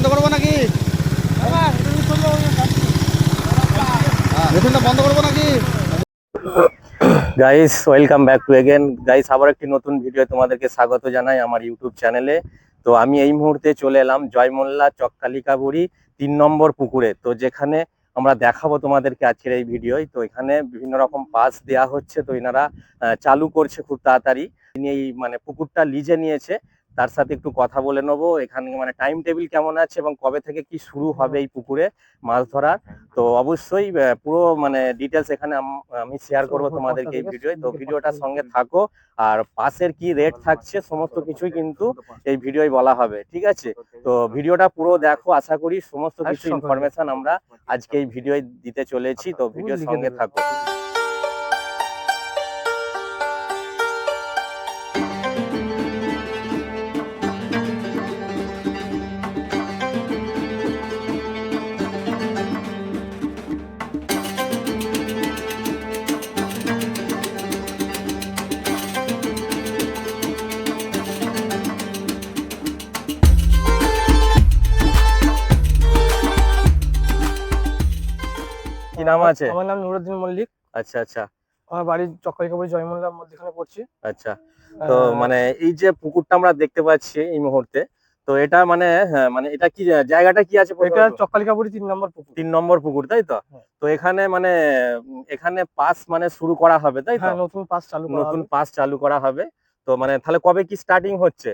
বন্ধ করব নাকি? মেশিনটা বন্ধ করব নাকি? Guys welcome back to again guys আবার একটি নতুন ভিডিও তোমাদেরকে স্বাগত জানাই আমার ইউটিউব চ্যানেলে তো আমি এই মুহূর্তে চলে এলাম জয়মোল্লা চককালিকাবুড়ি তিন নম্বর পুকুরে। তো যেখানে আমরা দেখাবো তোমাদেরকে আজকের এই ভিডিওয় তো এখানে বিভিন্ন রকম পাস দেয়া হচ্ছে। তো এনারা চালু করছে খুব তাড়াতাড়ি। তিনি এই মানে পুকুরটা লিজে নিয়েছে। তার সাথে একটু কথা বলে নেব। এখানে মানে টাইম টেবিল কেমন আছে এবং কবে থেকে কি শুরু হবে এই পুকুরে মাছ ধরার? তো অবশ্যই পুরো মানে ডিটেলস এখানে আমি শেয়ার করব তোমাদেরকে এই ভিডিওয় তো ভিডিওটার সঙ্গে থাকো। আর পাশের কি রেট থাকছে সমস্ত কিছুই কিন্তু এই ভিডিওয় বলা হবে ঠিক আছে? তো ভিডিওটা পুরো দেখো আশা করি সমস্ত কিছু ইনফরমেশন আমরা আজকে এই ভিডিও দিতে চলেছি। তো ভিডিওর লিখে সঙ্গে থাকো। কি নাম আছে? আমার নাম নুরুদ্দিন মল্লিক। আচ্ছা আচ্ছা। আমার বাড়ি চক্করিকাপুরি জয়মোল্লার মধ্যখানে পড়ছি। আচ্ছা। তো মানে এই যে পুকুরটা আমরা দেখতে পাচ্ছি এই মুহূর্তে তো এটা মানে হ্যাঁ, মানে এটা কি জায়গাটা কি আছে এটা চক্কালিকাপুরি তিন নম্বর পুকুর। তিন নম্বর পুকুর তাই তো? হ্যাঁ। তো এখানে মানে এখানে পাস মানে শুরু করা হবে তাই তো? হ্যাঁ নতুন পাস চালু করা নতুন পাস চালু করা হবে। তো মানে তাহলে কবে কি স্টার্টিং হচ্ছে?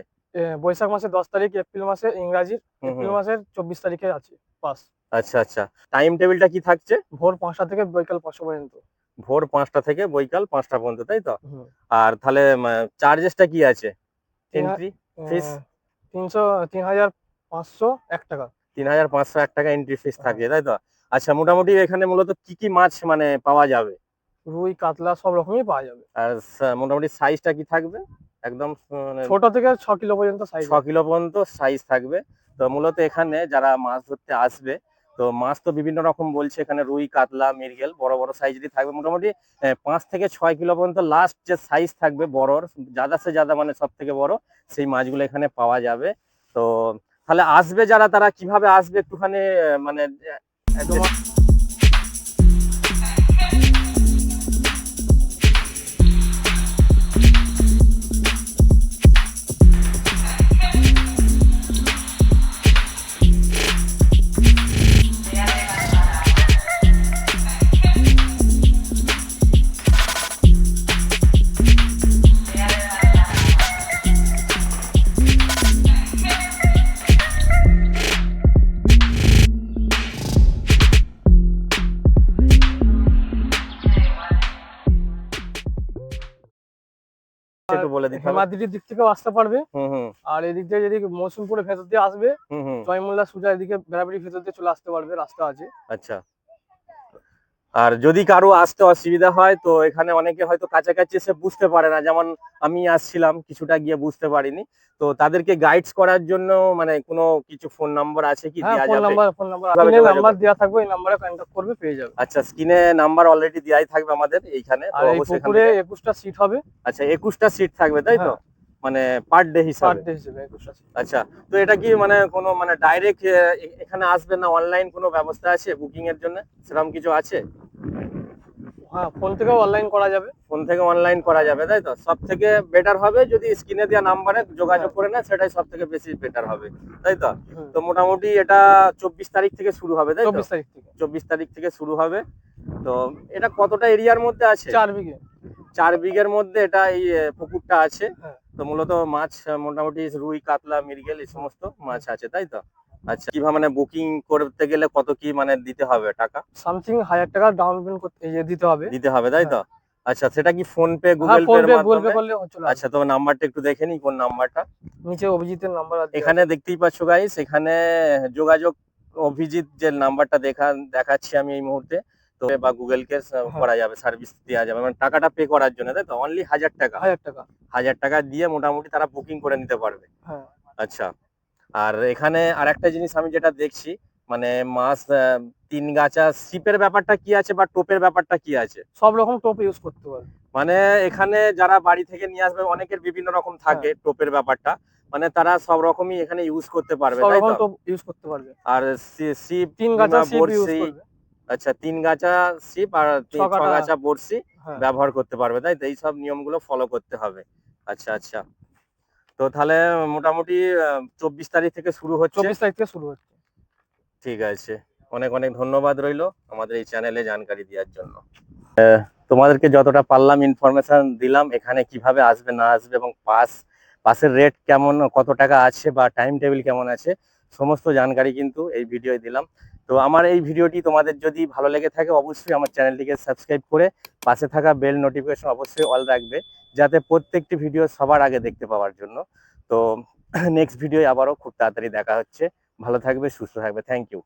বৈশাখ মাসে দশ তারিখ এপ্রিল মাসে ইংরাজির এপ্রিল মাসের চব্বিশ তারিখে আছে পাস। আচ্ছা আচ্ছা। টাইম টেবিলটা কি থাকছে? ভোর পাঁচটা থেকে বিকাল পাঁচটা পর্যন্ত। ভোর পাঁচটা থেকে বৈকাল পাঁচটা পর্যন্ত তাই তো? আর তাহলে চার্জেসটা কি আছে? এন্ট্রি? আহ, তিনশো তিন হাজার পাঁচশো এক টাকা। তিন হাজার পাঁচশো এক টাকা এন্ট্রি ফিস থাকে তাই তো? আচ্ছা মোটামুটি এখানে মূলত কি কি মাছ মানে পাওয়া যাবে? রুই কাতলা সব রকমই পাওয়া যাবে। আর মোটামুটি সাইজটা কি থাকবে? একদম মানে ছোট থেকে ছ কিলো পর্যন্ত সাইজ ছ কিলো পর্যন্ত সাইজ থাকবে। তো মূলত এখানে যারা মাছ ধরতে আসবে তো মাছ তো বিভিন্ন রকম বলছে, এখানে রুই, কাতলা, মৃগেল, বড় বড় সাইজেরই থাকবে, মোটামুটি পাঁচ থেকে ছয় কিলো পর্যন্ত লাস্ট যে সাইজ থাকবে বড়র, যাদা সে যাদা মানে সব থেকে বড়, সেই মাছগুলো এখানে পাওয়া যাবে। তো তাহলে আসবে যারা, তারা কীভাবে আসবে একটুখানি মানে বলে দিতে হেমাদ্রির দিক থেকেও আসতে পারবে। আর এদিক থেকে যদি করে ভেতর দিয়ে আসবে হুম হুম। জয়মোল্লা সুজা এদিকে বেড়াবেড়ি ভেতর দিয়ে চলে আসতে পারবে রাস্তা আছে। আচ্ছা। আর যদি কারও আসতে অসুবিধা হয় তো এখানে অনেকে হয়তো কাছাকাছি এসে বুঝতে পারে না। যেমন আমি আসছিলাম কিছুটা গিয়ে বুঝতে পারিনি। তো তাদেরকে গাইডস করার জন্য মানে কোনো কিছু ফোন নাম্বার আছে কি? হ্যাঁ দেওয়া যাবে? Number phone number number? দেওয়া থাকবে এই নাম্বারে কন্ট্যাক্ট করবে পেয়ে যাবে। আচ্ছা স্ক্রিনে নাম্বার অলরেডি দেওয়াই থাকবে আমাদের এইখানে তো অবশ্যই এখান পুকুরে থেকে- একুশটা সিট হবে। আচ্ছা একুশটা সিট থাকবে তাই তো? হ্যাঁ। মানে পার ডে পার হিসাবে ডে হিসেবে একুশটা সিট আচ্ছা তো এটা কি মানে কোনো মানে ডাইরেক্ট এখানে আসবে না অনলাইন কোনো ব্যবস্থা আছে বুকিং এর জন্য? সেরকম কিছু আছে? হ্যাঁ ফোন থেকেও অনলাইন করা যাবে। ফোন থেকে অনলাইন করা যাবে তাই তো? সব থেকে বেটার হবে যদি স্ক্রিনে দেওয়া নাম্বারে যোগাযোগ করে না সেটাই সব থেকে বেশি বেটার হবে তাই তো? তো মোটামুটি এটা চব্বিশ তারিখ থেকে শুরু হবে তাই চব্বিশ তারিখ থেকে। চব্বিশ তারিখ থেকে শুরু হবে। তো এটা কতটা এরিয়ার মধ্যে আছে? চার বিঘে। চার বিঘের মধ্যে এটা এই পুকুরটা আছে। হ্যাঁ। তো মূলত মাছ মোটামুটি রুই কাতলা মৃগেল এই সমস্ত মাছ আছে তাই তো? আচ্ছা। কীভাবে মানে বুকিং করতে গেলে কত কি মানে দিতে হবে টাকা? সামথিং হাজার টাকা ডাউন পেমেন্ট করতে ইয়ে দিতে হবে। দিতে হবে তাই তো? আচ্ছা সেটা কি ফোন পে হ্যাঁ গুগল পে গুগল পে মাধ্যমে? করলে চলে আসবে। আচ্ছা তোমার নাম্বারটা একটু দেখে নি কোন নাম্বারটা নিচে অভিজিতের নাম্বার আছে। এখানে দেখতেই পাচ্ছ গাইস এখানে যোগাযোগ অভিজিৎ যে নাম্বারটা দেখা দেখাচ্ছি আমি এই মুহূর্তে। তো বা গুগল কে করা যাবে সার্ভিস দেওয়া যাবে। মানে টাকাটা পে করার জন্য তাই তো? অনলি হাজার টাকা। হাজার টাকা। হাজার টাকা দিয়ে মোটামুটি তারা বুকিং করে নিতে পারবে। হ্যাঁ। আচ্ছা। আর এখানে আর একটা জিনিস আমি যেটা দেখছি মানে মাছ তিন গাছা শিপের ব্যাপারটা কি আছে বা টোপের ব্যাপারটা কি আছে? সব রকম টোপ ইউজ করতে পারবে মানে এখানে যারা বাড়ি থেকে নিয়ে আসবে অনেকের বিভিন্ন রকম থাকে টোপের ব্যাপারটা। মানে তারা সব রকমই এখানে ইউজ করতে পারবে সব তাই রকম তো? ইউজ করতে পারবে। আর সিপ তিন গাছা সিপ ইউজ করবে। আচ্ছা তিন গাছা সিপ আর ছ গাছা বড়শি হ্যাঁ। ব্যবহার করতে পারবে তাই তো? এই সব নিয়মগুলো ফলো করতে হবে। আচ্ছা আচ্ছা। তো তাহলে মোটামুটি চব্বিশ তারিখ থেকে শুরু হচ্ছে। চব্বিশ তারিখ থেকে শুরু হচ্ছে। ঠিক আছে। অনেক অনেক ধন্যবাদ রইল আমাদের এই চ্যানেলে জানকারি দেওয়ার জন্য। তোমাদেরকে যতটা পারলাম ইনফরমেশন দিলাম এখানে কীভাবে আসবে না আসবে এবং পাস পাসের রেট কেমন কত টাকা আছে বা টাইম টেবিল কেমন আছে সমস্ত জানকারি কিন্তু এই ভিডিওয় দিলাম। তো আমার এই ভিডিওটি তোমাদের যদি ভালো লেগে থাকে অবশ্যই আমার চ্যানেলটিকে সাবস্ক্রাইব করে পাশে থাকা বেল নোটিফিকেশন অবশ্যই অল রাখবে। যাতে প্রত্যেকটি ভিডিও সবার আগে দেখতে পাওয়ার জন্য। তো নেক্সট ভিডিও আবারও খুব তাড়াতাড়ি দেখা হচ্ছে। ভালো থাকবে, সুস্থ থাকবে। Thank you